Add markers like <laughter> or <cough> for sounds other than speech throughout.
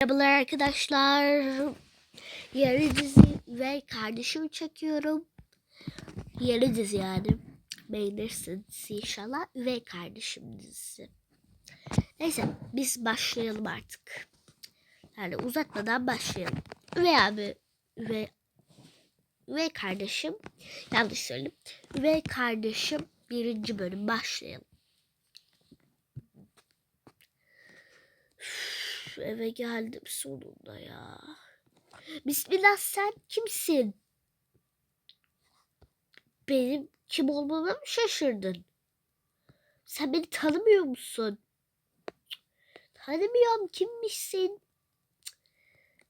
Merhabalar arkadaşlar. Yeni dizi ve kardeşim çekiyorum. Yeni dizi yani. Beğenirsiniz inşallah. Üvey kardeşim dizisi. Neyse biz başlayalım artık. Yani uzatmadan başlayalım. Üvey abi, üvey, üvey kardeşim. Yanlış söyledim. Üvey kardeşim birinci bölüm başlayalım. Üf, eve geldim sonunda ya. Bismillah sen kimsin? Benim kim olmama mı şaşırdın? Sen beni tanımıyor musun? Tanımıyorum kimmişsin?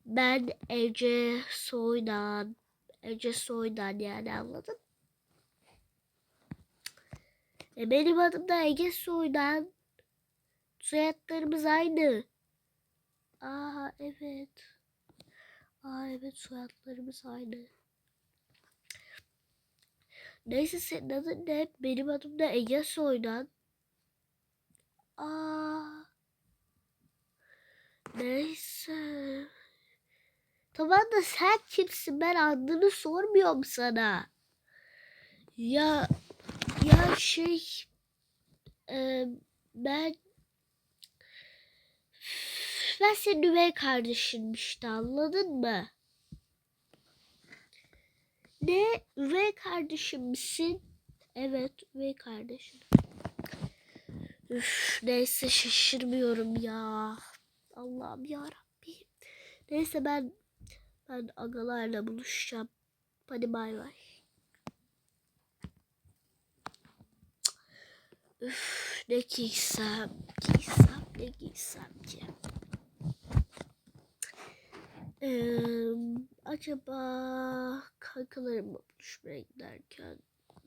Ben Ece Soydan. Ece Soydan yani anladın? E benim adım da Ege Soydan. Soyadlarımız aynı. Aa evet. Aa evet soyadlarımız aynı. Neyse senin adın ne? Benim adım da Ege Soydan. Aa. Neyse. Tamam da sen kimsin? Ben adını sormuyorum sana. Ya ya şey e, ben ben senin üvey kardeşinmişti anladın mı? Ne? Üvey kardeşim misin? Evet üvey kardeşim. Üf, neyse şaşırmıyorum ya. Allah'ım ya Rabbim. Neyse ben ben agalarla buluşacağım. Hadi bay bay. Üf, ne giysem, giysem, ne giysem ki? Ee, acaba kankalarımla buluşmaya giderken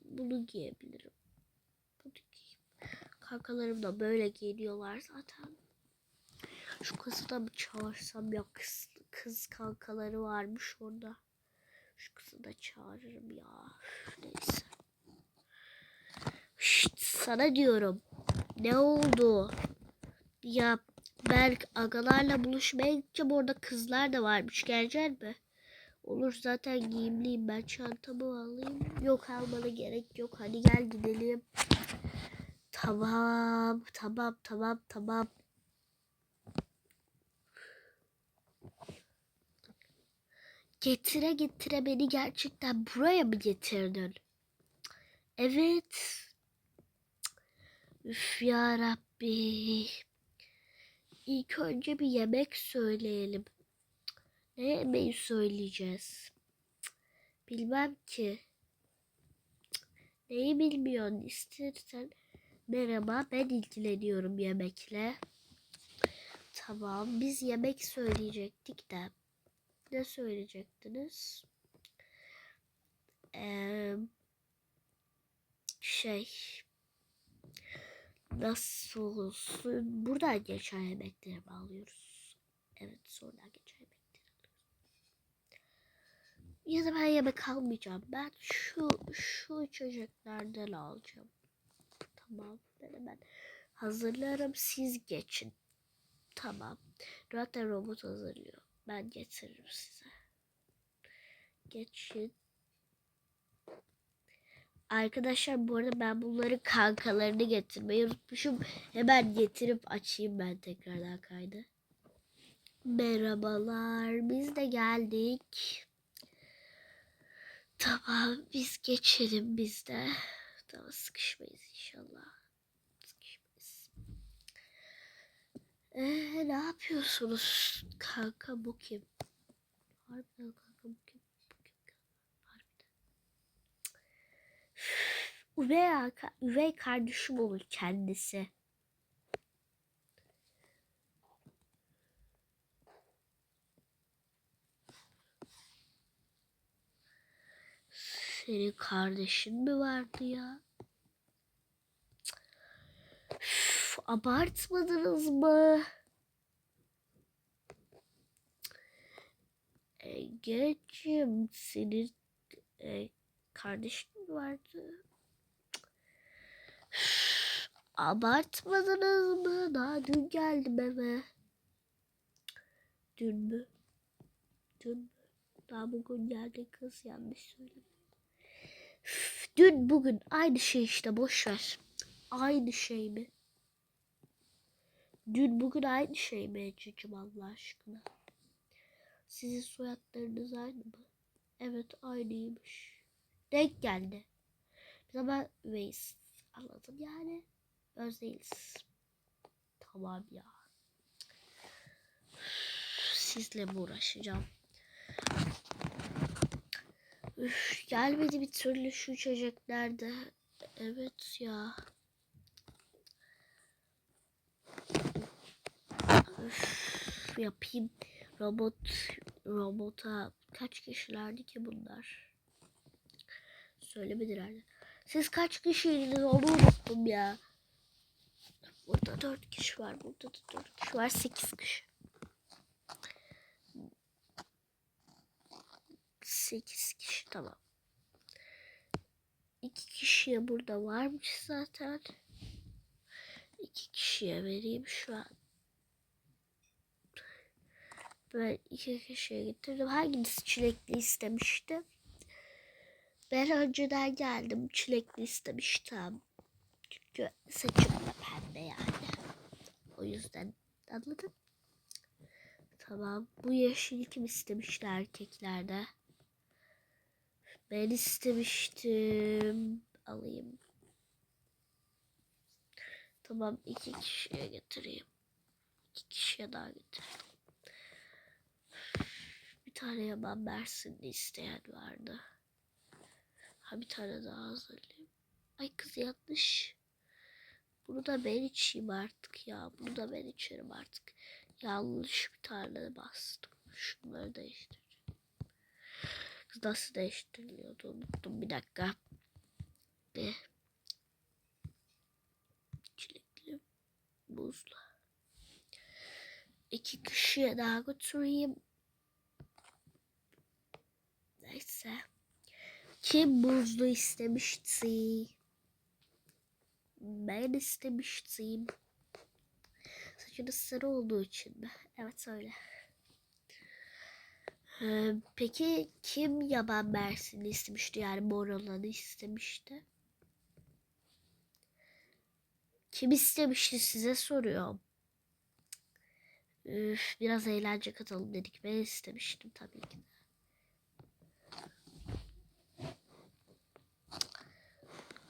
bunu giyebilirim. Bunu giyeyim. Kankalarım da böyle giyiniyorlar zaten. Şu kızı da mı çağırsam ya kız, kız kankaları varmış orada. Şu kızı da çağırırım ya. Neyse. Şşt, sana diyorum. Ne oldu? Ya Berk agalarla buluşmaya gideceğim. Orada kızlar da varmış. Gelecek mi? Olur zaten giyimliyim. Ben çantamı alayım. Yok almana gerek yok. Hadi gel gidelim. Tamam. Tamam tamam tamam. Getire getire beni gerçekten buraya mı getirdin? Evet. Üf ya. İlk önce bir yemek söyleyelim. Ne yemeği söyleyeceğiz? Bilmem ki. Neyi bilmiyorsun istersen. Merhaba ben ilgileniyorum yemekle. Tamam biz yemek söyleyecektik de. Ne söyleyecektiniz? Ee, şey nasıl olsun? Buradan geçen yemekleri mi alıyoruz? Evet sonradan geçen yemekleri alıyoruz. Ya da ben yemek almayacağım. Ben şu şu içeceklerden alacağım. Tamam. Ben hemen hazırlarım. Siz geçin. Tamam. Zaten robot hazırlıyor. Ben getiririm size. Geçin. Arkadaşlar bu arada ben bunları kankalarını getirmeyi unutmuşum. Hemen getirip açayım ben tekrardan kaydı. Merhabalar. Biz de geldik. Tamam biz geçelim biz de. Tamam sıkışmayız inşallah. Sıkışmayız. Ee, ne yapıyorsunuz? Kanka bu kim? Harbiden kanka bu kim? Bu kim? Harbiden. Üvey, üvey kardeşim olur kendisi. Senin kardeşin mi vardı ya? Üf, abartmadınız mı? Ege'cim senin e, kardeşin vardı? Abartmadınız mı? Daha dün geldim eve. Dün mü? Dün mü? Daha bugün geldi kız yanlış söyledim. Dün bugün aynı şey işte boş ver. Aynı şey mi? Dün bugün aynı şey mi Ececiğim Allah aşkına? Sizin soyadlarınız aynı mı? Evet aynıymış. Denk geldi. Biz ama üveyiz. Anladım yani. Öz değiliz. Tamam ya. Sizle mi uğraşacağım? Üf, gelmedi bir türlü şu çocuk nerede? Evet ya. Üf, yapayım. Robot robota kaç kişilerdi ki bunlar? Söylemediler. Siz kaç kişiydiniz onu unuttum ya. Burada dört kişi var. Burada da dört kişi var. Sekiz kişi. Sekiz kişi tamam. İki kişiye burada varmış zaten. İki kişiye vereyim şu an. Ben iki kişiye getirdim. Hangisi çilekli istemişti? Ben önceden geldim. Çilekli istemiştim. Çünkü saçım da pembe yani. O yüzden anladın? Tamam. Bu yeşil kim istemişti erkeklerde? Ben istemiştim. Alayım. Tamam iki kişiye getireyim. İki kişiye daha getireyim. Bir tane yaban Mersinli isteyen vardı. Ha bir tane daha hazırlayayım. Ay kız yanlış. Bunu da ben içeyim artık ya. Bunu da ben içerim artık. Yanlış bir tane bastım. Şunları değiştireceğim. Kız nasıl değiştiriliyordu unuttum bir dakika. Ne? Çilekli buzlu. İki kişiye daha götüreyim. Neyse. Kim buzlu istemişti? Ben istemiştim. Saçınız sarı olduğu için mi? Evet öyle. Ee, peki kim yaban mersini istemişti? Yani mor olanı istemişti. Kim istemişti size soruyorum. Üf, biraz eğlence katalım dedik. Ben istemiştim tabii ki de.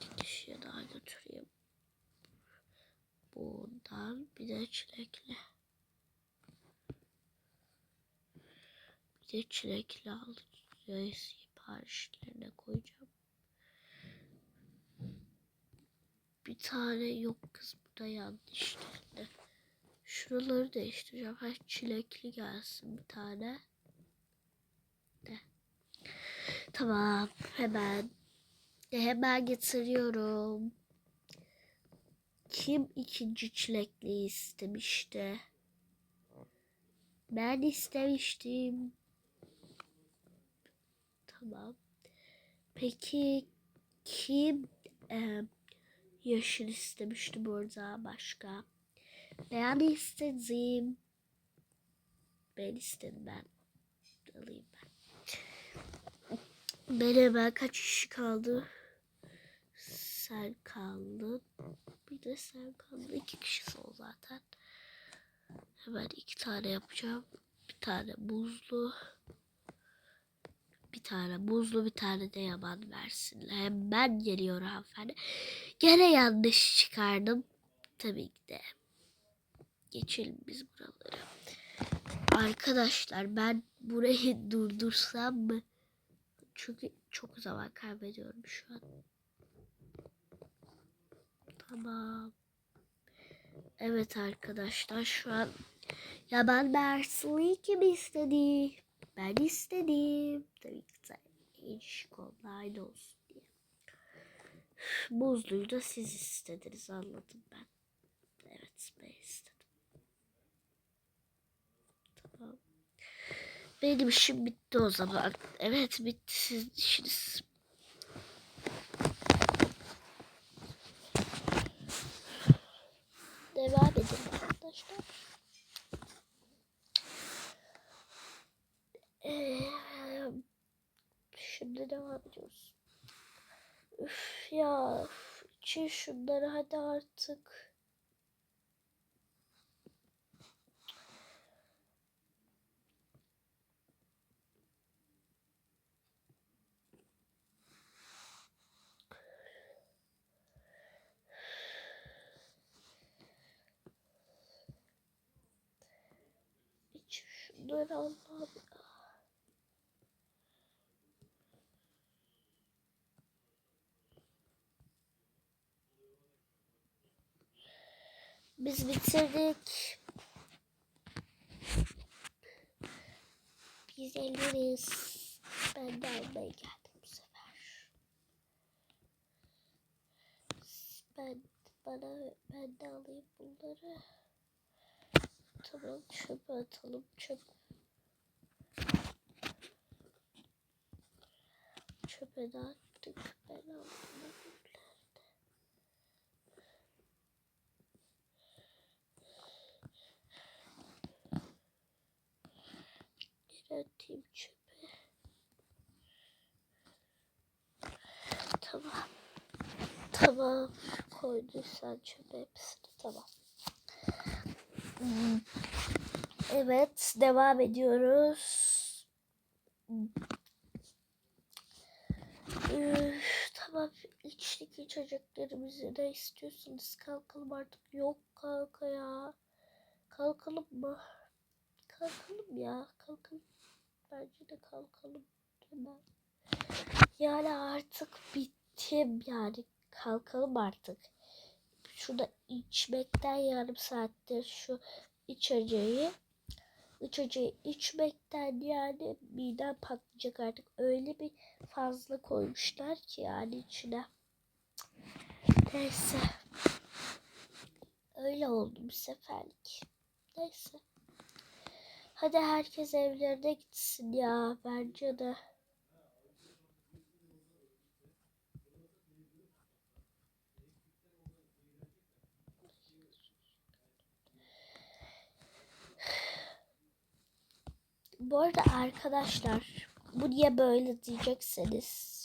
Bir kişiye daha götüreyim. Bundan bir de çilekli. Bir de çilekli alacağız. Siparişlerine koyacağım. Bir tane yok kız bu da yanlış geldi. Şuraları değiştireceğim. Ha çilekli gelsin bir tane. De. Tamam hemen. Hemen getiriyorum. Kim ikinci çilekli istemişti? Ben istemiştim. Tamam. Peki kim e, yeşil istemişti burada başka? Ben istedim. Ben istedim ben. Alayım ben. Ben kaç kişi kaldı? Sen kaldın. De sen kaldın. İki kişi sol zaten. Hemen iki tane yapacağım. Bir tane buzlu. Bir tane buzlu bir tane de yaban versin. Hemen geliyor hanımefendi. Gene yanlış çıkardım. Tabii ki de. Geçelim biz buraları. Arkadaşlar ben burayı <laughs> durdursam mı? Çünkü çok zaman kaybediyorum şu an. Tamam. Evet arkadaşlar şu an yaban mersini kim istedi? Ben istedim. Tabii ki de ilişki aynı olsun diye. Buzluyu da siz istediniz anladım ben. Evet ben istedim. Tamam. Benim işim bitti o zaman. Evet bitti sizin işiniz. devam edelim arkadaşlar. Ee, şimdi devam ediyoruz. Üf ya. Üf, için şunları hadi artık. Şunları Allah'ım. Biz bitirdik. Biz eleriz. Ben de almaya geldim bu sefer. Ben bana ben de alayım bunları. Tamam çöpe atalım çöp. Çöpe de attık. Ben aldım. atayım çöpe. Tamam. Tamam. Koyduysan çöpe hepsini. Tamam. Evet. Devam ediyoruz. Üf, tamam. içtik içeceklerimizi ne istiyorsanız kalkalım artık. Yok kanka ya. Kalkalım mı? Kalkalım ya. Kalkalım. Bence de kalkalım. Hemen. Yani artık bittim yani. Kalkalım artık. Şurada içmekten yarım saattir şu içeceği. içeceği içmekten yani midem patlayacak artık. Öyle bir fazla koymuşlar ki yani içine. Neyse. Öyle oldu bir seferlik. Neyse. Hadi herkes evlerine gitsin ya bence de. Bu arada arkadaşlar bu niye böyle diyecekseniz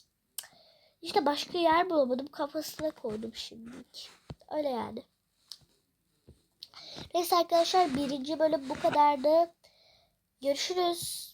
işte başka yer bulamadım kafasına koydum şimdilik. Öyle yani. Neyse arkadaşlar birinci bölüm bu kadardı. Görüşürüz.